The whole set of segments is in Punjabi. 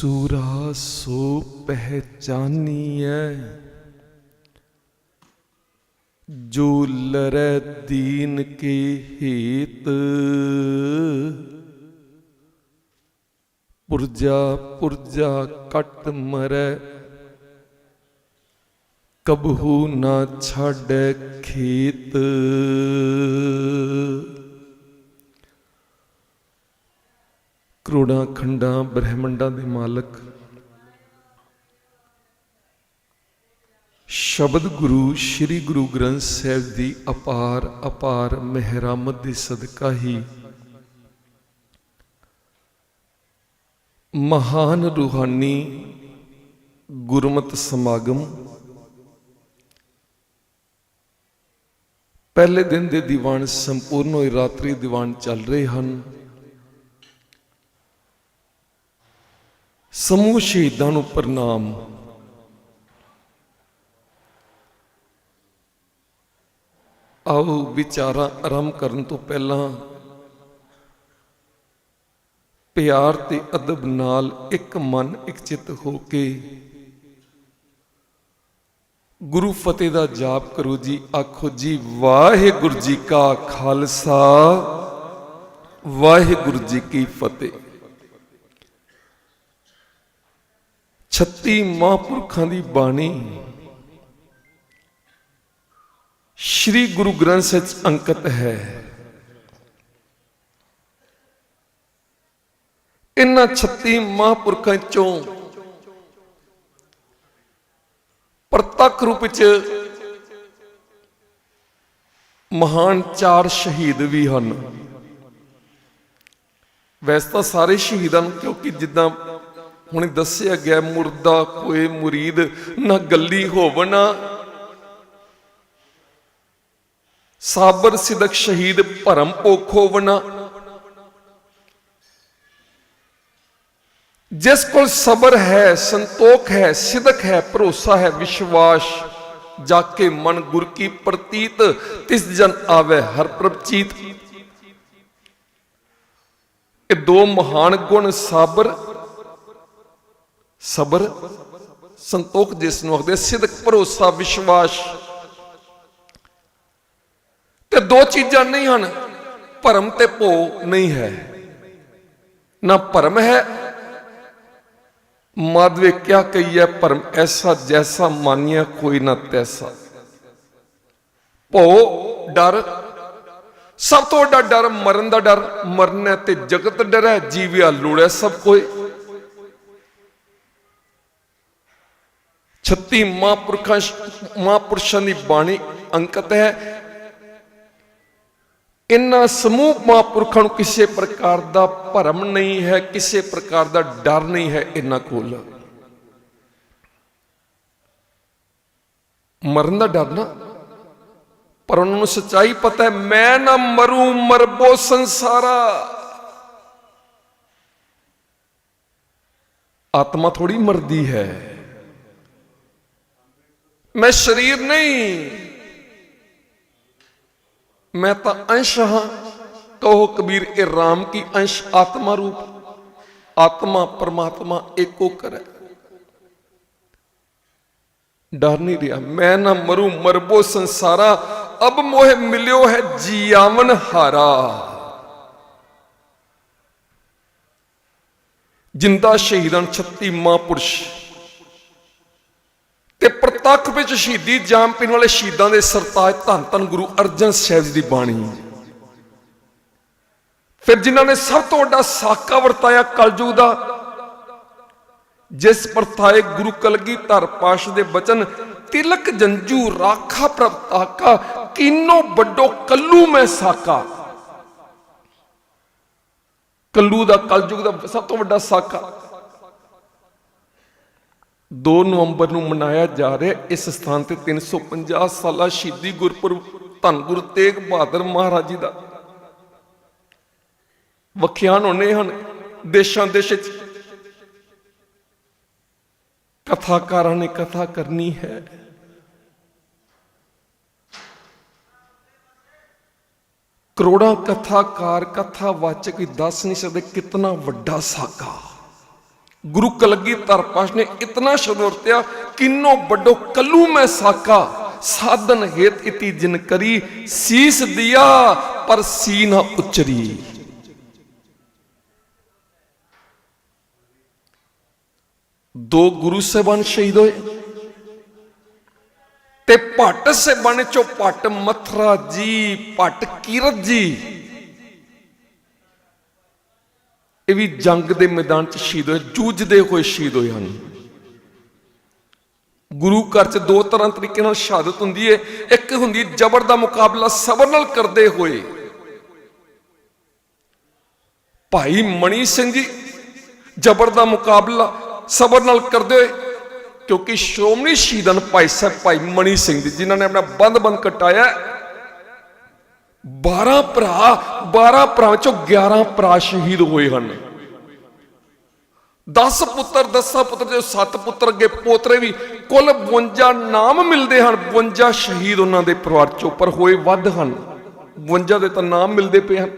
ਸੂਰਾ ਸੋ ਪਹਿਚਾਨੀਐ ਜੋ ਲਰੈ ਦੀਨ ਕੇ ਹੇਤ ਪੁਰਜਾ ਪੁਰਜਾ ਕਟ ਮਰੈ ਕਬਹੂ ਨਾ ਛਾੜੈ ਖੇਤ ਕਰੋੜਾਂ, ਖੰਡਾਂ, ਬ੍ਰਹਿਮੰਡਾਂ ਦੇ ਮਾਲਕ। ਸ਼ਬਦ ਗੁਰੂ, ਸ੍ਰੀ ਗੁਰੂ ਗ੍ਰੰਥ ਸਾਹਿਬ ਦੀ ਅਪਾਰ ਅਪਾਰ ਮਹਿਰਾਮਤ ਦੇ ਸਦਕਾ ਹੀ ਮਹਾਨ ਰੂਹਾਨੀ ਗੁਰਮਤ ਸਮਾਗਮ ਪਹਿਲੇ ਦਿਨ ਦੇ ਦੀਵਾਨ ਸੰਪੂਰਨ ਹੋਏ, ਰਾਤਰੀ ਦੀਵਾਨ ਚੱਲ ਰਹੇ ਹਨ। ਸਮੂਹ ਸ਼ਹੀਦਾਂ ਨੂੰ ਪ੍ਰਣਾਮ। ਆਓ ਵਿਚਾਰਾਂ ਆਰੰਭ ਕਰਨ ਤੋਂ ਪਹਿਲਾਂ ਪਿਆਰ ਤੇ ਅਦਬ ਨਾਲ ਇੱਕ ਮਨ, ਇੱਕ ਚਿੱਤ ਹੋ ਕੇ ਗੁਰੂ ਫਤਿਹ ਦਾ ਜਾਪ ਕਰੋ ਜੀ। ਆਖੋ ਜੀ, ਵਾਹਿਗੁਰੂ ਜੀ ਕਾ ਖਾਲਸਾ, ਵਾਹਿਗੁਰੂ ਜੀ ਕੀ ਫਤਿਹ। 36 ਮਹਾਂਪੁਰਖਾਂ ਦੀ ਬਾਣੀ। ਸ਼੍ਰੀ ਗੁਰੂ ਗ੍ਰੰਥ ਸਾਹਿਬ 'ਚ ਅੰਕਿਤ ਹੈ। ਇਨ੍ਹਾਂ 36 ਮਹਾਂਪੁਰਖਾਂ ਚੋਂ ਪ੍ਰਤੱਖ ਰੂਪ ਵਿੱਚ ਮਹਾਨ ਚਾਰ ਸ਼ਹੀਦ ਵੀ ਹਨ। ਵੈਸੇ ਤਾਂ ਸਾਰੇ ਸ਼ਹੀਦਾਂ ਨੂੰ ਕਿਉਂਕਿ ਜਿੱਦਾਂ ਹੁਣ ਦੱਸਿਆ ਗਿਆ ਮੁਰਦਾ ਕੋਈ ਮੁਰੀਦ ਨਾ ਗੱਲੀ ਹੋਵਣਾ ਸਾਬਰ ਸਿਦਕ ਸ਼ਹੀਦ ਭਰਮ ਭੁੱਖ ਜਿਸ ਕੋਲ ਸਬਰ ਹੈ, ਸੰਤੋਖ ਹੈ, ਸਿਦਕ ਹੈ, ਭਰੋਸਾ ਹੈ, ਵਿਸ਼ਵਾਸ ਜਾ ਕੇ ਮਨ ਗੁਰ ਕੀ ਪ੍ਰਤੀਤ, ਤਿਸ ਜਨ ਆਵੇ ਹਰ ਪ੍ਰਭਚੀਤ ਇਹ ਦੋ ਮਹਾਨ ਗੁਣ ਸਾਬਰ ਸਬਰ, ਸੰਤੋਖ ਜਿਸ ਨੂੰ ਆਖਦੇ ਸਿਦਕ, ਭਰੋਸਾ, ਵਿਸ਼ਵਾਸ। ਤੇ ਦੋ ਚੀਜ਼ਾਂ ਨਹੀਂ ਹਨ, ਭਰਮ ਤੇ ਭੋ ਨਹੀਂ ਹੈ। ਨਾ ਭਰਮ ਹੈ, ਮਾਧਵੇ ਕਿਆ ਕਹੀਏ ਭਰਮ ਐਸਾ ਜੈਸਾ ਮਾਨਿਆ ਕੋਈ ਨਾ ਤੈਸਾ। ਭੋ ਡਰ, ਸਭ ਤੋਂ ਵੱਡਾ ਡਰ ਮਰਨ ਦਾ ਡਰ, ਮਰਨਾ ਤੇ ਜਗਤ ਡਰ ਹੈ ਜੀਵਿਆ ਲੋੜੈ ਸਭ ਕੋਈ। 36 ਮਹਾਂਪੁਰਖਾਂ ਮਹਾਂਪੁਰਸ਼ਾਂ ਦੀ ਬਾਣੀ ਅੰਕਿਤ ਹੈ। ਇਨ੍ਹਾਂ ਸਮੂਹ ਮਹਾਂਪੁਰਖਾਂ ਨੂੰ ਕਿਸੇ ਪ੍ਰਕਾਰ ਦਾ ਭਰਮ ਨਹੀਂ ਹੈ, ਕਿਸੇ ਪ੍ਰਕਾਰ ਦਾ ਡਰ ਨਹੀਂ ਹੈ ਇਹਨਾਂ ਕੋਲ। ਮਰਨ ਦਾ ਡਰ ਨਾ, ਪਰ ਉਹਨਾਂ ਨੂੰ ਸੱਚਾਈ ਪਤਾ ਹੈ, ਮੈਂ ਨਾ ਮਰੂ, ਮਰਬੋ ਸੰਸਾਰਾ। ਆਤਮਾ ਥੋੜੀ ਮਰਦੀ ਹੈ। ਮੈਂ ਸਰੀਰ ਨਹੀਂ। ਮੈਂ ਤਾਂ ਅੰਸ਼ ਹਾਂ। ਕਹੋ ਕਬੀਰ, ਇਹ ਰਾਮ ਕੀ ਅੰਸ਼ ਆਤਮਾ ਰੂਪ? ਆਤਮਾ ਪਰਮਾਤਮਾ ਏਕੋ ਕਰੈ ਡਰ ਨਹੀਂ ਰਿਹਾ। ਮੈਂ ਨਾ ਮਰੂ, ਮਰਬੋ ਸੰਸਾਰਾ। ਅਬ ਮੋਹ ਮਿਲਿਓ ਹੈ ਜੀਵਨ ਹਾਰਾ। ਜਿੰਦਾ ਸ਼ਹੀਦਾਂ 36 ਮਹਾਂਪੁਰਸ਼। ਤੇ ਪ੍ਰਤੱਖ ਵਿੱਚ ਸ਼ਹੀਦੀ ਜਾਮ ਪੀਣ ਵਾਲੇ ਸ਼ਹੀਦਾਂ ਦੇ ਸਰਤਾਜ ਧੰਨ ਧੰਨ ਗੁਰੂ ਅਰਜਨ ਸਾਹਿਬ ਜੀ ਦੀ ਬਾਣੀ। ਫਿਰ ਜਿਨ੍ਹਾਂ ਨੇ ਸਭ ਤੋਂ ਵੱਡਾ ਸਾਕਾ ਵਰਤਾਇਆ ਕਲਯੁਗ ਦਾ, ਜਿਸ ਪਰਥਾਏ ਗੁਰੂ ਕਲਗੀ ਧਰ ਪਾਸ਼ ਦੇ ਬਚਨ, ਤਿਲਕ ਜੰਜੂ ਰਾਖਾ ਪ੍ਰਭ ਤਾਕਾ ਕਿੰਨੋ ਵੱਡੋ ਕੱਲੂ ਮੈਂ ਸਾਕਾ। ਕੱਲੂ ਦਾ ਕਲਯੁਗ ਦਾ ਸਭ ਤੋਂ ਵੱਡਾ ਸਾਕਾ। 2 ਨਵੰਬਰ ਨੂੰ ਮਨਾਇਆ ਜਾ ਰਿਹਾ ਇਸ ਸਥਾਨ ਤੇ 350 ਸਾਲਾ ਸ਼ਹੀਦੀ ਗੁਰਪੁਰਬ ਧੰਨ ਗੁਰੂ ਤੇਗ ਬਹਾਦਰ ਮਹਾਰਾਜ ਜੀ ਦਾ। ਵਖਿਆਨ ਹੋਣੇ ਹਨ। ਦੇਸ਼ਾਂ ਦੇਸ਼ ਵਿੱਚ ਕਥਾਕਾਰਾਂ ਨੇ ਕਥਾ ਕਰਨੀ ਹੈ। ਕਰੋੜਾਂ ਕਥਾਕਾਰ ਕਥਾ ਵਾਚਕ ਦੱਸ ਨਹੀਂ ਸਕਦੇ ਕਿਤਨਾ ਵੱਡਾ ਸਾਕਾ। ਗੁਰੂ ਕਲਗੀਧਰ ਪਾਸ਼ ਨੇ ਇਤਨਾ ਸ਼ਬਦ ਵਰਤਿਆ, ਕਿੰਨੋ ਵੱਡੋ ਕੱਲੂ ਮੈਂ ਸਾਕਾ, ਸਾਧਨ ਹੇਤ ਇਤੀ ਜਿਨ ਕਰੀ, ਸੀਸ ਦਿਆ, ਪਰ ਸੀ ਨਾ ਉਚਰੀ। ਦੋ ਗੁਰੂ ਸਾਹਿਬਾਨ ਸ਼ਹੀਦ ਹੋਏ ਤੇ ਭੱਟ ਸਾਹਿਬਾਨ ਚੋਂ ਭੱਟ ਮਥਰਾ ਜੀ, ਭੱਟ ਕੀਰਤ ਜੀ। ਇਹ ਵੀ ਜੰਗ ਦੇ ਮੈਦਾਨ 'ਚ ਸ਼ਹੀਦ ਹੋਏ, ਜੂਝਦੇ ਹੋਏ ਸ਼ਹੀਦ ਹੋਏ ਹਨ। ਗੁਰੂ ਘਰ 'ਚ ਦੋ ਤਰ੍ਹਾਂ ਤਰੀਕੇ ਨਾਲ ਸ਼ਹਾਦਤ ਹੁੰਦੀ ਹੈ ਇੱਕ ਹੁੰਦੀ ਹੈ ਜ਼ਬਰ ਦਾ ਮੁਕਾਬਲਾ ਸਬਰ ਨਾਲ ਕਰਦੇ ਹੋਏ। ਭਾਈ ਮਣੀ ਸਿੰਘ ਜੀ, ਜ਼ਬਰ ਦਾ ਮੁਕਾਬਲਾ ਸਬਰ ਨਾਲ ਕਰਦੇ ਹੋਏ, ਕਿਉਂਕਿ ਸ਼੍ਰੋਮਣੀ ਸ਼ਹੀਦਾਂ ਭਾਈ ਸਾਹਿਬ, ਭਾਈ ਮਣੀ ਸਿੰਘ ਜੀ, ਜਿਨ੍ਹਾਂ ਨੇ ਆਪਣਾ ਬੰਦ-ਬੰਦ ਕਟਾਇਆ 12 ਭਰਾ 12 ਭਰਾ ਚੋਂ 11 ਭਰਾ ਸ਼ਹੀਦ ਹੋਏ ਹਨ। 10 ਪੁੱਤਰ 10 ਪੁੱਤਰ ਜੋ 7 ਪੁੱਤਰ ਅੱਗੇ ਪੋਤਰੇ ਵੀ, ਕੁੱਲ 52 ਨਾਮ ਮਿਲਦੇ ਹਨ। 52 ਸ਼ਹੀਦ ਉਹਨਾਂ ਦੇ ਪਰਿਵਾਰ ਚੋਂ, ਪਰ ਹੋਏ ਵੱਧ ਹਨ। 52 ਦੇ ਤਾਂ ਨਾਮ ਮਿਲਦੇ ਪਏ ਹਨ।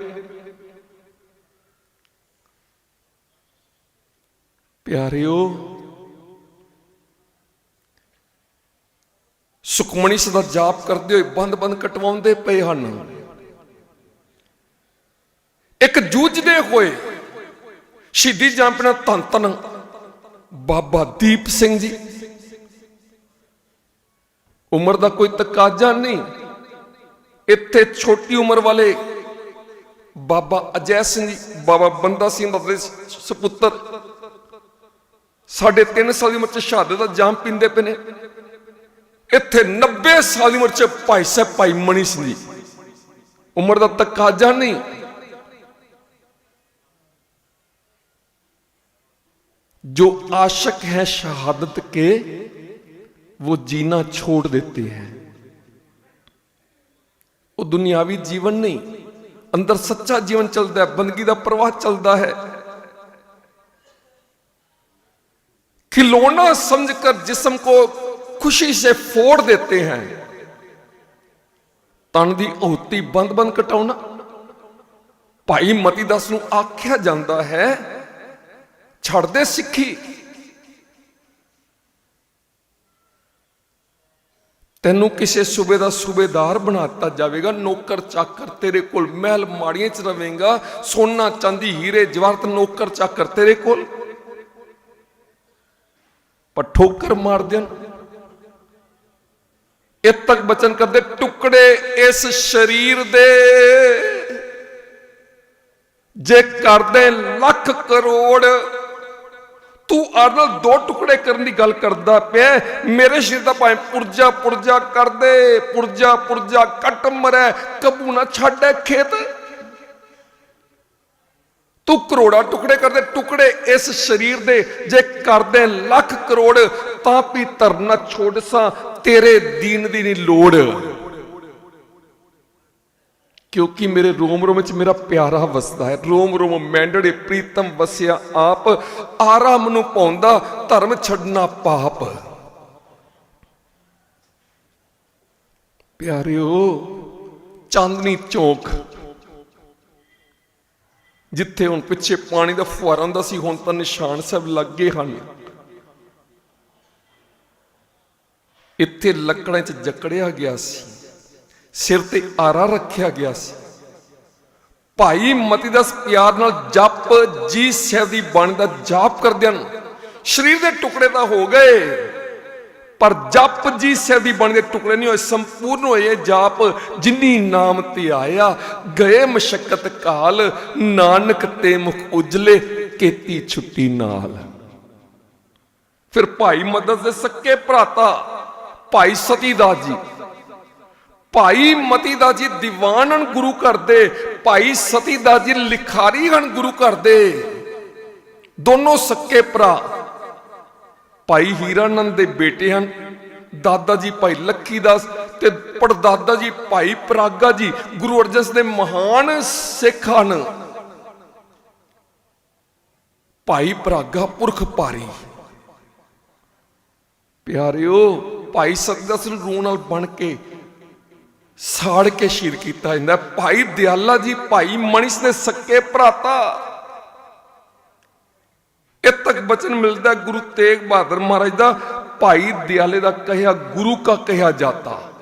ਪਿਆਰਿਓ ਸੁਖਮਣੀ ਸਦਾ ਜਾਪ ਕਰਦੇ ਹੋਏ ਬੰਦ-ਬੰਦ ਕਟਵਾਉਂਦੇ ਪਏ ਹਨ। ਇੱਕ ਜੂਝਦੇ ਹੋਏ ਸ਼ਹੀਦੀ ਜੰਪਣਾ ਧੰਨ ਧੰਨ ਬਾਬਾ ਦੀਪ ਸਿੰਘ ਜੀ। ਉਮਰ ਦਾ ਕੋਈ ਤਕਾਜ਼ਾ ਨਹੀਂ। ਇੱਥੇ ਛੋਟੀ ਉਮਰ ਵਾਲੇ ਬਾਬਾ ਅਜੈ ਸਿੰਘ ਜੀ, ਬਾਬਾ ਬੰਦਾ ਸਿੰਘ ਦੇ ਸੁਪੁੱਤਰ। ਸਾਡੇ 3 ਸਾਲ ਦੀ ਉਮਰ ਚ ਸ਼ਹਾਦਤ ਦਾ ਜਾਮ ਪੀਂਦੇ ਪਏ ਨੇ। ਇੱਥੇ 90 ਸਾਲ ਦੀ ਉਮਰ ਚ ਭਾਈ ਸਾਹਿਬ ਭਾਈ ਮਣੀ ਸਿੰਘ ਜੀ। ਉਮਰ ਦਾ ਤਕਾਜ਼ਾ ਨਹੀਂ। जो आशक है शहादत के वो जीना छोड़ देते हैं ਉਹ ਦੁਨਿਆਵੀ ਜੀਵਨ ਨਹੀਂ ਅੰਦਰ ਸੱਚਾ ਜੀਵਨ ਚੱਲਦਾ ਹੈ ਬੰਦਗੀ ਦਾ ਪ੍ਰਵਾਹ ਚੱਲਦਾ ਹੈ खिलौना समझकर जिस्म को खुशी से फोड़ देते हैं ਤਨ ਦੀ ਔਤੀ ਬੰਦ-ਬੰਦ ਕਟਾਉਣਾ ਭਾਈ ਮਤੀ ਦਾਸ ਨੂੰ ਆਖਿਆ ਜਾਂਦਾ ਹੈ ਛੱਡਦੇ ਸਿੱਖੀ। ਤੈਨੂੰ ਕਿਸੇ ਸੂਬੇ ਦਾ ਸੂਬੇਦਾਰ ਬਣਾਤਾ ਜਾਵੇਗਾ, ਨੌਕਰ ਚਾਕਰ ਤੇਰੇ ਕੋਲ, ਮਹਿਲ ਮਾੜੀਆਂ ਚ ਰਵੇਂਗਾ ਸੋਨਾ ਚਾਂਦੀ, ਹੀਰੇ ਜਵਾਹਰਤ ਨੌਕਰ ਚਾਕਰ ਤੇਰੇ ਕੋਲ। ਪਰ ਠੋਕਰ ਮਾਰ ਦੇਣ ਇਹ ਤੱਕ ਬਚਨ ਕਰਦੇ ਟੁਕੜੇ ਇਸ ਸਰੀਰ ਦੇ। ਜੇ ਕਰਦੇ ਲੱਖ ਕਰੋੜ ਤੂੰ ਅਰਨਲ ਦੋ ਟੁਕੜੇ ਕਰਨ ਦੀ ਗੱਲ ਕਰਦਾ ਪਿਆ ਮੇਰੇ ਸ਼ਰੀਰ ਦਾ ਭਾਵੇਂ ਪੁਰਜਾ ਪੁਰਜਾ ਕਰਦੇ ਪੁਰਜਾ ਪੁਰਜਾ ਕੱਟ ਮਰੈ, ਕਬੂ ਨਾ ਛੱਡੇ ਖੇਤ। ਤੂੰ ਕਰੋੜਾ ਟੁਕੜੇ ਕਰਦੇ, ਟੁਕੜੇ ਇਸ ਸਰੀਰ ਦੇ, ਜੇ ਕਰਦੇ ਲੱਖ ਕਰੋੜ, ਤਾਂ ਵੀ ਧਰਨਾ ਛੋੜ ਸਾਂ, ਤੇਰੇ ਦੀਨ ਦੀ ਨਹੀਂ ਲੋੜ। ਕਿਉਂਕਿ ਮੇਰੇ ਰੋਮ ਰੋਮ ਵਿੱਚ ਮੇਰਾ ਪਿਆਰਾ ਵਸਦਾ ਹੈ। ਰੋਮ ਰੋਮ ਮੈਂਡੜੇ ਪ੍ਰੀਤਮ ਵਸਿਆ ਆਪ, ਆਰਾਮ ਨੂੰ ਪਾਉਂਦਾ, ਧਰਮ ਛੱਡਣਾ ਪਾਪ। ਪਿਆਰਿਓ, ਚਾਂਦਨੀ ਚੌਕ, ਜਿੱਥੇ ਹੁਣ ਪਿੱਛੇ ਪਾਣੀ ਦਾ ਫੁਹਾਰਾ ਹੁੰਦਾ ਸੀ, ਹੁਣ ਤਾਂ ਨਿਸ਼ਾਨ ਸਾਹਿਬ ਲੱਗੇ ਹਨ। ਇੱਥੇ ਲੱਕੜਾਂ 'ਚ ਜਕੜਿਆ ਗਿਆ ਸੀ। ਸਿਰ ਤੇ ਆਰਾ ਰੱਖਿਆ ਗਿਆ ਸੀ। ਭਾਈ ਮਤੀ ਦਾ ਪਿਆਰ ਨਾਲ ਜਪ ਜੀ ਸਿਰ ਦੀ ਬਾਣੀ ਦਾ ਜਾਪ ਕਰਦਿਆਂ ਹਨ ਸਰੀਰ ਦੇ ਟੁਕੜੇ ਤਾਂ ਹੋ ਗਏ, ਪਰ ਜਪ ਜੀ ਸਾਹਿਬ ਦੀ ਬਾਣੀ ਦੇ ਟੁਕੜੇ ਨਹੀਂ ਹੋਏ, ਸੰਪੂਰਨ ਹੋਏ ਜਾਪ ਜਿਨੀ ਨਾਮ ਤੇ ਆਇਆ। ਗਏ ਮਸ਼ਕਤ ਕਾਲ, ਨਾਨਕ ਤੇ ਮੁਖ ਉਜਲੇ, ਕੀਤੀ ਛੁੱਟੀ ਨਾਲ। ਫਿਰ ਭਾਈ ਮਦਦ ਦੇ ਸੱਕੇ ਭਰਾਤਾ, ਭਾਈ ਸਤੀ ਦਾਸ ਜੀ ਭਾਈ ਮਤੀ ਦਾ ਜੀ ਦੀਵਾਨ ਹਨ ਗੁਰੂ ਘਰ ਦੇ, ਭਾਈ ਸਤੀ ਦਾ ਜੀ ਲਿਖਾਰੀ ਹਨ ਗੁਰੂ ਘਰ ਦੇ। ਦੋਨੋਂ ਸੱਕੇ ਭਰਾ। ਭਾਈ ਹੀਰਾਨੰਦ ਦੇ ਬੇਟੇ ਹਨ। ਦਾਦਾ ਜੀ ਭਾਈ ਲੱਖੀ ਦਾਸ ਤੇ ਪੜਦਾਦਾ ਜੀ ਭਾਈ ਪ੍ਰਾਗਾ ਜੀ। ਗੁਰੂ ਅਰਜਨ ਸਾਹਿਬ ਦੇ ਮਹਾਨ ਸਿੱਖ ਹਨ। ਭਾਈ ਪ੍ਰਾਗਾ ਪੁਰਖ ਪਾਰੀ ਪਿਆਰਿਓ, ਭਾਈ ਸਤਿਦਾਸ ਨੂੰ ਰੂਹ ਨਾਲ ਬਣ ਕੇ ਸਾੜ ਕੇ ਸ਼ਹੀਦ ਕੀਤਾ ਜਾਂਦਾ। ਭਾਈ ਦਿਆਲਾ ਜੀ, ਭਾਈ ਮਣੀਸ ਨੇ ਸੱਕੇ ਭਰਾਤਾ। ਇਹ ਤੱਕ ਬਚਨ ਮਿਲਦਾ ਗੁਰੂ ਤੇਗ ਬਹਾਦਰ ਮਹਾਰਾਜ ਦਾ। ਭਾਈ ਦਿਆਲੇ ਦਾ ਕਹਿਆ, ਗੁਰੂ ਕਾ ਕਹਿਆ ਜਾਤਾ।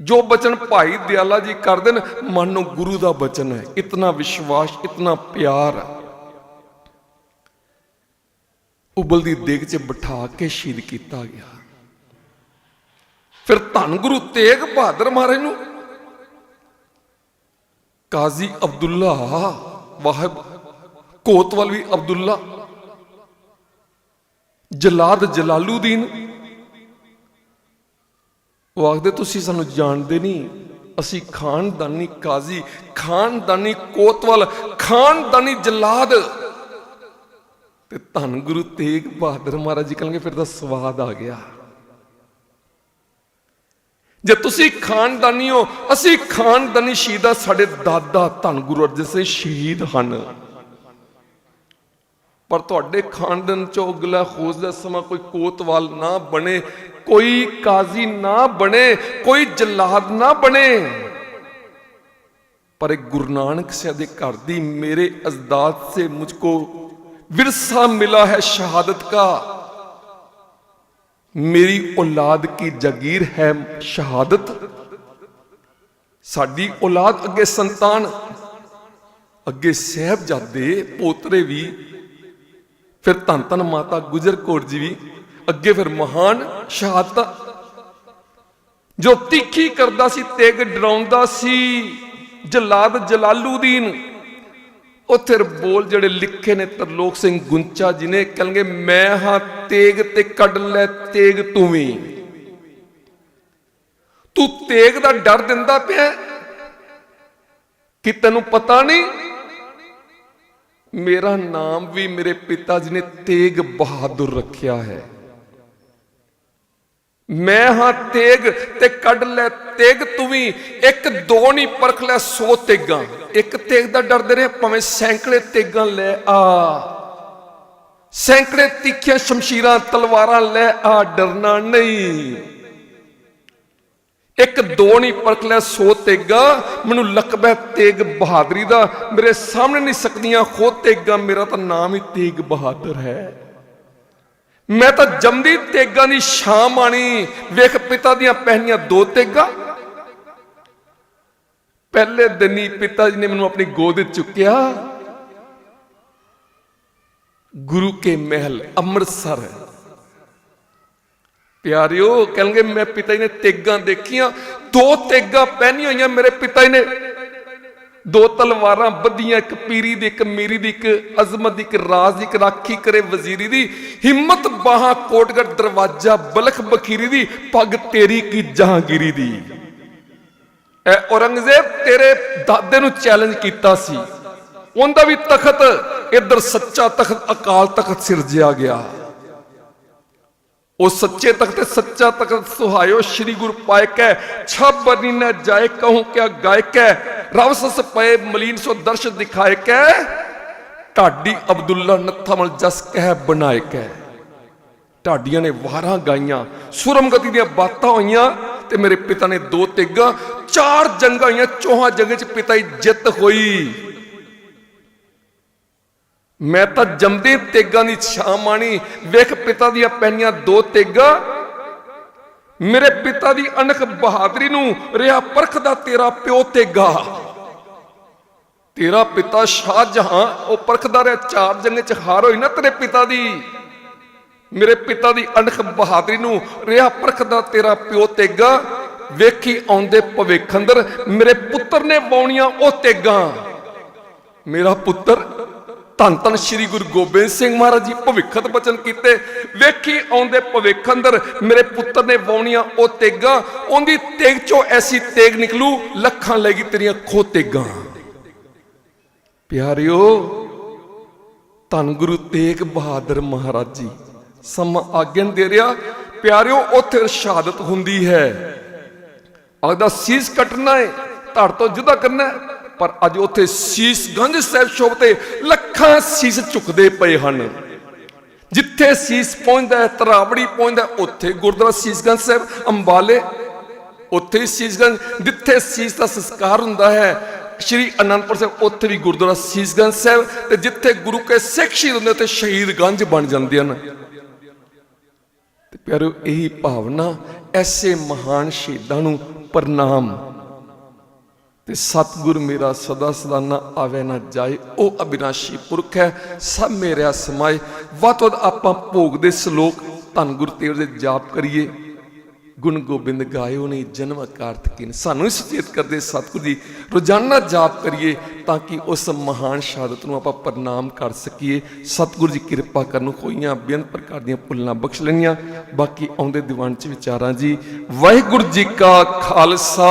ਜੋ ਬਚਨ ਭਾਈ ਦਿਆਲਾ ਜੀ ਕਰਦੇ ਨੇ, ਮਨ ਨੂੰ ਗੁਰੂ ਦਾ ਬਚਨ ਹੈ। ਇਤਨਾ ਵਿਸ਼ਵਾਸ, ਇਤਨਾ ਪਿਆਰ। ਉਬਲਦੀ ਦੇਗ 'ਚ ਬਿਠਾ ਕੇ ਸ਼ਹੀਦ ਕੀਤਾ ਗਿਆ। ਫਿਰ ਧੰਨ ਗੁਰੂ ਤੇਗ ਬਹਾਦਰ ਮਹਾਰਾਜ ਨੂੰ। ਕਾਜ਼ੀ ਅਬਦੁੱਲਾ ਵਾਹਿਬ ਕੋਤਵਾਲਵੀ ਅਬਦੁੱਲਾ। ਜਲਾਦ ਜਲਾਲੂਦੀਨ। ਉਹ ਆਖਦੇ, ਤੁਸੀਂ ਸਾਨੂੰ ਜਾਣਦੇ ਨਹੀਂ। ਅਸੀਂ ਖਾਨਦਾਨੀ ਕਾਜ਼ੀ, ਖਾਨਦਾਨੀ ਕੋਤਵਾਲ, ਖਾਨਦਾਨੀ ਜਲਾਦ। ਤੇ ਧੰਨ ਗੁਰੂ ਤੇਗ ਬਹਾਦਰ ਮਹਾਰਾਜ ਜੀ ਕਹਿੰਗੇ ਫਿਰ ਤਾਂ ਸਵਾਦ ਆ ਗਿਆ। ਜੇ ਤੁਸੀਂ ਖਾਨਦਾਨੀ ਹੋ, ਅਸੀਂ ਖਾਨਦਾਨੀ ਸ਼ਹੀਦ ਸਾਡੇ ਦਾਦਾ ਧੰਨ ਗੁਰੂ ਅਰਜਨ ਸਿੰਘ ਸ਼ਹੀਦ ਹਨ। ਪਰ ਤੁਹਾਡੇ ਖਾਨਦਾਨ ਚੋਂ ਉਗਲਾ ਖੋਜ ਦਾ ਸਮਾਂ ਕੋਈ ਕੋਤਵਾਲ ਨਾ ਬਣੇ, ਕੋਈ ਕਾਜ਼ੀ ਨਾ ਬਣੇ, ਕੋਈ ਜਲਾਦ ਨਾ ਬਣੇ। ਪਰ ਇੱਕ ਗੁਰੂ ਨਾਨਕ ਸਾਹਿਬ ਦੇ ਘਰ ਦੀ ਮੇਰੇ ਅਜ਼ਦਾਦ ਸੇ ਮੁਝਕੋ ਵਿਰਸਾ ਮਿਲਾ ਹੈ ਸ਼ਹਾਦਤ का ਮੇਰੀ ਔਲਾਦ ਕੀ ਜਾਗੀਰ ਹੈ ਸ਼ਹਾਦਤ? ਸਾਡੀ ਔਲਾਦ ਅੱਗੇ ਸੰਤਾਨ, ਅੱਗੇ ਸਹਿਬਜ਼ਾਦੇ ਪੋਤਰੇ ਵੀ, ਫਿਰ ਧੰਨ ਧੰਨ ਮਾਤਾ ਗੁਜਰ ਕੌਰ ਜੀ ਵੀ, ਅੱਗੇ ਫਿਰ ਮਹਾਨ ਸ਼ਹਾਦਤ। ਜੋ ਤਿੱਖੀ ਕਰਦਾ ਸੀ, ਤੇਗ ਡਰਾਉਂਦਾ ਸੀ ਜਲਾਦ ਜਲਾਲੂਦੀਨ। ਉੱਥੇ ਬੋਲ ਜਿਹੜੇ ਲਿਖੇ ਨੇ ਤਰਲੋਕ ਸਿੰਘ ਗੁੰਚਾ ਜੀ ਨੇ ਕਹਿੰਗੇ ਮੈਂ ਹਾਂ ਤੇਗ ਤੇ ਕੱਢ ਲੈ ਤੇਗ ਤੂੰ ਵੀ। ਤੂੰ ਤੇਗ ਦਾ ਡਰ ਦਿੰਦਾ ਪਿਆ ਕਿ ਤੈਨੂੰ ਪਤਾ ਨਹੀਂ? ਮੇਰਾ ਨਾਮ ਵੀ ਮੇਰੇ ਪਿਤਾ ਜੀ ਨੇ ਤੇਗ ਬਹਾਦਰ ਰੱਖਿਆ ਹੈ। ਮੈਂ ਹਾਂ ਤੇਗ ਤੇ ਕੱਢ ਲੈ ਤੇਗ ਤੂੰ ਵੀ। ਇੱਕ ਦੋ ਨਹੀਂ ਪਰਖ ਲੈ 100 ਤੇਗਾਂ। ਇੱਕ ਤੇਗ ਦਾ ਡਰਦੇ ਰਹੇ ਭਾਵੇਂ ਸੈਂਕੜੇ ਤੇਗਾਂ ਲੈ ਆ। ਸੈਂਕੜੇ ਤਿੱਖੀਆਂ ਸ਼ਮਸ਼ੀਰਾਂ, ਤਲਵਾਰਾਂ ਲੈ ਆ, ਡਰਨਾ ਨਹੀਂ। ਇੱਕ ਦੋ ਨਹੀਂ ਪਰਖ ਲੈ ਸੋ ਤੇਗਾ। ਮੈਨੂੰ ਲਕਬੈ ਤੇਗ ਬਹਾਦਰੀ ਦਾ। ਮੇਰੇ ਸਾਹਮਣੇ ਨਹੀਂ ਸਕਦੀਆਂ ਖੋ ਤੇਗਾ। ਮੇਰਾ ਤਾਂ ਨਾਮ ਹੀ ਤੇਗ ਬਹਾਦਰ ਹੈ। ਮੈਂ ਤਾਂ ਜੰਮਦੀ ਤੇਗਾਂ ਦੀ ਸ਼ਾਮ ਆਣੀ ਵੇਖ ਪਿਤਾ ਦੀਆਂ ਪਹਿਨੀਆਂ ਦੋ ਤੇਗਾਂ। ਪਹਿਲੇ ਦਿਨ ਹੀ ਪਿਤਾ ਜੀ ਨੇ ਮੈਨੂੰ ਆਪਣੀ ਗੋਦ ਵਿੱਚ ਚੁੱਕਿਆ। ਗੁਰੂ ਕੇ ਮਹਿਲ ਅੰਮ੍ਰਿਤਸਰ। ਪਿਆਰਿਓ ਕਹਿੰਗੇ ਮੈਂ ਪਿਤਾ ਜੀ ਨੇ ਤੇਗਾਂ ਦੇਖੀਆਂ। ਦੋ ਤੇਗਾਂ ਪਹਿਨੀਆਂ ਹੋਈਆਂ ਮੇਰੇ ਪਿਤਾ ਜੀ ਨੇ। ਦੋ ਤਲਵਾਰਾਂ ਬੱਧੀਆਂ ਇੱਕ ਪੀਰੀ ਦੀ, ਇੱਕ ਮੀਰੀ ਦੀ, ਇੱਕ ਅਜ਼ਮਤ ਦੀ, ਇੱਕ ਰਾਜ਼ ਦੀ, ਇੱਕ ਰਾਖੀ ਕਰੇ ਵਜ਼ੀਰੀ ਦੀ। ਹਿੰਮਤ ਬਾਹਾਂ ਕੋਟਗੜ ਦਰਵਾਜ਼ਾ ਬਲਖ ਬਖੀਰੀ ਦੀ, ਪੱਗ ਤੇਰੀ ਕੀ ਜਹਾਂਗੀਰੀ ਦੀ। ਐ ਔਰੰਗਜ਼ੇਬ ਤੇਰੇ ਦਾਦੇ ਨੂੰ ਚੈਲੰਜ ਕੀਤਾ ਸੀ। ਉਹਦਾ ਵੀ ਤਖਤ ਇੱਧਰ ਸੱਚਾ ਤਖਤ, ਅਕਾਲ ਤਖਤ ਸਿਰਜਿਆ ਗਿਆ। ਉਹ ਸੱਚੇ ਤਖਤ ਸੱਚਾ ਤਖਤ ਸੁਹਾਇਓ ਸ੍ਰੀ ਗੁਰ ਪਾਇਕੈ ਛਬ ਬਨੀ ਨ ਜਾਏ ਕਹੂੰ ਕਿਆ ਗਾਇਕੈ ਰਵ ਪਏ ਮਲੀਨ ਸੋ ਦਰਸ਼ ਦਿਖਾਏ ਕੈ, ਢਾਡੀ ਅਬਦੁੱਲਾ ਨੱਥਮਲ ਜਸ ਕਹਿ ਬਣਾਏ ਕੈ। ਢਾਡੀਆਂ ਨੇ ਵਾਰਾਂ ਗਾਈਆਂ ਸੁਰਮਗਤੀ ਦੀਆਂ ਬਾਤਾਂ ਹੋਈਆਂ ਤੇ ਮੇਰੇ ਪਿਤਾ ਨੇ ਦੋ ਤੇਗਾ, ਚਾਰ ਜੰਗਾਂ ਹੋਈਆਂ, ਚੋਹਾਂ ਜੰਗਾਂ 'ਚ ਪਿਤਾ ਦੀ ਜਿੱਤ ਹੋਈ। ਮੈਂ ਤਾਂ ਜੰਮਦੇ ਤੇਗਾਂ ਦੀ ਛਾਂ ਮਾਣੀ, ਵੇਖ ਪਿਤਾ ਦੀਆਂ ਪਹਿਨੀਆਂ ਦੋ ਤੇਗਾਂ ਮੇਰੇ ਪਿਤਾ ਦੀ ਅਣਖ ਬਹਾਦਰੀ ਨੂੰ ਰਿਆ ਪਰਖਦਾ ਤੇਰਾ ਪਿਓ ਤੇਗਾ ਤੇਰਾ ਪਿਤਾ ਸ਼ਾਹਜਹਾਂ, ਉਹ ਪਰਖਦਾ ਰਿਹਾ ਚਾਰ ਜੰਗੇ ਚ ਹਾਰ ਹੋਈ ਨਾ ਤੇਰੇ ਪਿਤਾ ਦੀ। ਮੇਰੇ ਪਿਤਾ ਦੀ ਅਣਖ ਬਹਾਦਰੀ ਨੂੰ ਰਿਹਾ ਪਰਖਦਾ ਤੇਰਾ ਪਿਓ ਤੇਗਾ ਵੇਖੀ ਆਉਂਦੇ ਭਵਿੱਖ ਅੰਦਰ ਮੇਰੇ ਪੁੱਤਰ ਨੇ ਬਾਉਣੀਆਂ ਉਹ ਤੇਗਾ ਮੇਰਾ ਪੁੱਤਰ ਧੰਨ ਧੰਨ ਸ੍ਰੀ ਗੁਰੂ ਗੋਬਿੰਦ ਸਿੰਘ ਮਹਾਰਾਜ ਜੀ ਭਵਿੱਖਤ ਬਚਨ ਕੀਤੇ। ਵੇਖੀ ਆਉਂਦੇ ਭਵਿੱਖ ਅੰਦਰ ਮੇਰੇ ਪੁੱਤਰ ਨੇ ਵਾਉਣੀਆਂ ਉਹ ਤੇਗਾਂ, ਉਹਦੀ ਤੇਗ ਚੋਂ ਐਸੀ ਤੇਗ ਨਿਕਲੂ, ਲੱਖਾਂ ਲੈਗੀ ਤੇਰੀਆਂ ਖੋ ਤੇਗਾਂ। ਪਿਆਰਿਓ, ਧੰਨ ਗੁਰੂ ਤੇਗ ਬਹਾਦਰ ਮਹਾਰਾਜ ਜੀ, ਸਮਾਂ ਆਗਿਆਨ ਦੇ ਰਿਹਾ। ਪਿਆਰਿਓ, ਉੱਥੇ ਸ਼ਹਾਦਤ ਹੁੰਦੀ ਹੈ। ਆਖਦਾ ਸੀਸ ਕੱਟਣਾ ਹੈ, ਧੜ ਤੋਂ ਜੁਦਾ ਕਰਨਾ ਹੈ। ਪਰ ਅੱਜ ਉੱਥੇ ਸ਼ੀਸਗੰਜ ਸਾਹਿਬ ਸ਼ੋਭ ਤੇ ਲੱਖਾਂ ਸੀਸ ਝੁਕਦੇ ਪਏ ਹਨ। ਜਿੱਥੇ ਸੀਸ ਪਹੁੰਚਦਾ ਹੈ, ਤਰਾਵੜੀ ਪਹੁੰਚਦਾ ਉੱਥੇ ਗੁਰਦੁਆਰਾ ਸੀਸਗੰਜ ਸਾਹਿਬ, ਅੰਬਾਲੇ, ਉੱਥੇ ਹੀ ਸੀਸਗੰਜ ਜਿੱਥੇ ਸੀਸ ਦਾ ਸੰਸਕਾਰ ਹੁੰਦਾ ਹੈ, ਸ਼੍ਰੀ ਅਨੰਦਪੁਰ ਸਾਹਿਬ, ਉੱਥੇ ਵੀ ਗੁਰਦੁਆਰਾ ਸੀਸਗੰਜ ਸਾਹਿਬ ਤੇ ਜਿੱਥੇ ਗੁਰੂ ਕੇ ਸਿੱਖ ਸ਼ਹੀਦ ਹੁੰਦੇ ਉੱਥੇ ਸ਼ਹੀਦਗੰਜ ਬਣ ਜਾਂਦੇ ਹਨ। ਤੇ ਪਿਆਰੋ ਇਹੀ ਭਾਵਨਾ ਐਸੇ ਮਹਾਨ ਸ਼ਹੀਦਾਂ ਨੂੰ ਪ੍ਰਣਾਮ। ਤੇ ਸਤਿਗੁਰ ਮੇਰਾ ਸਦਾ ਸਦਾ ਨਾ ਆਵੇ ਨਾ ਜਾਏ। ਉਹ ਅਬਿਨਾਸ਼ੀ ਪੁਰਖ ਹੈ, ਸਭ ਮੇਰਿਆ ਸਮਾਏ। ਵੱਧ ਤੋਂ ਵੱਧ ਆਪਾਂ ਭੋਗ ਦੇ ਸ਼ਲੋਕ ਧੰਨ ਗੁਰ ਤੇਗ ਦੇ ਜਾਪ ਕਰੀਏ। ਗੁਣ ਗੋਬਿੰਦ ਗਾਇਓ ਨਹੀਂ ਜਨਮ ਕਾਰਤਿਕੀਨ। ਸਾਨੂੰ ਹੀ ਸੁਚੇਤ ਕਰਦੇ ਸਤਿਗੁਰ ਜੀ, ਰੋਜ਼ਾਨਾ ਜਾਪ ਕਰੀਏ ਤਾਂ ਕਿ ਉਸ ਮਹਾਨ ਸ਼ਹਾਦਤ ਨੂੰ ਆਪਾਂ ਪ੍ਰਣਾਮ ਕਰ ਸਕੀਏ। ਸਤਿਗੁਰ ਜੀ, ਕਿਰਪਾ ਕਰਨ ਹੋਈਆਂ ਬੇਅੰਤ ਪ੍ਰਕਾਰ ਦੀਆਂ ਭੁੱਲਾਂ ਬਖਸ਼ ਲੈਣੀਆਂ। ਬਾਕੀ ਆਉਂਦੇ ਦੀਵਾਨ ਚ ਵਿਚਾਰਾਂ ਜੀ। ਵਾਹਿਗੁਰੂ ਜੀ ਕਾ ਖਾਲਸਾ।